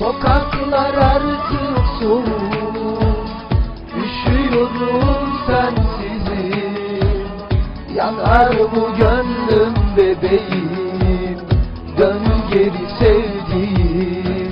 Sokaklar artık soğuk Üşüyorum sensizim. Yanar bu gönlüm bebeğim. Dön geri sevdiğim.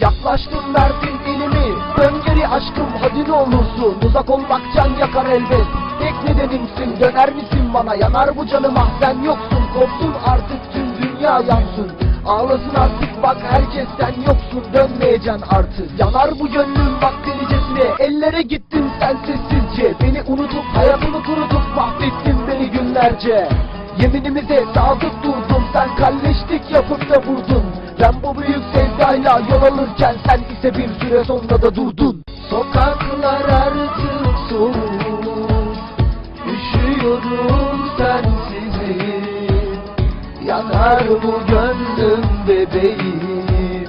Yaklaştım verdin elimi Dön geri aşkım hadi ne olursun. Uzak olmak can yakar elbet. Tek nedenimsin döner misin bana? Yanar bu canıma sen yoksun. Kopsun artık tüm dünya yansın Ağlasın artık bak herkes sen yoksun Dönmeyeceksin artık. Yanar bu gönlüm bak delicesine. Ellere gittin sen sessizce. Beni unutup hayatımı kurutup Mahvettin beni günlerce. Yeminimize sadık durdum Sen kalleşlik yapıp da vurdun. Ben bu büyük sevdayla yol alırken Sen ise bir süre sonra da durdun. Sokaklar artık soğuk Üşüyorum Yanar bu gönlüm bebeğim?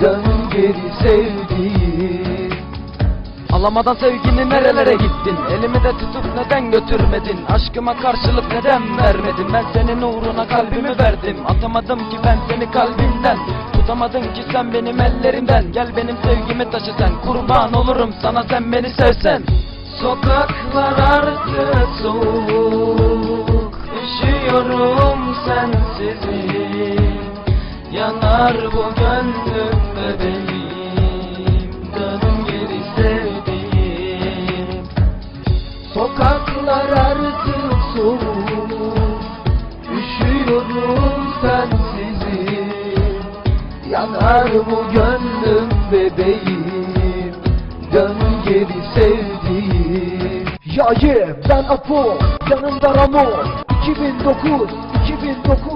Dön geri sevdiğim. Alamadan sevgini nerelere gittin? Elimi de tutup neden götürmedin? Aşkıma karşılık neden vermedin? Ben senin uğruna kalbimi verdim. Atamadım ki ben seni kalbimden. Tutamadın ki sen benim ellerimden. Gel benim sevgimi taşı sen. Kurban olurum sana sen beni sevsen. Sokaklar artık soğuk. Üşüyorum sensizim Yanar bu gönlüm bebeğim Dön geri sevdiğim. Sokaklar artık soğuk Üşüyorum sensizim. Yanar bu gönlüm bebeğim Dön geri sevdiğim. Ya ye ben Apo Yanımda Ramo. 2009 2009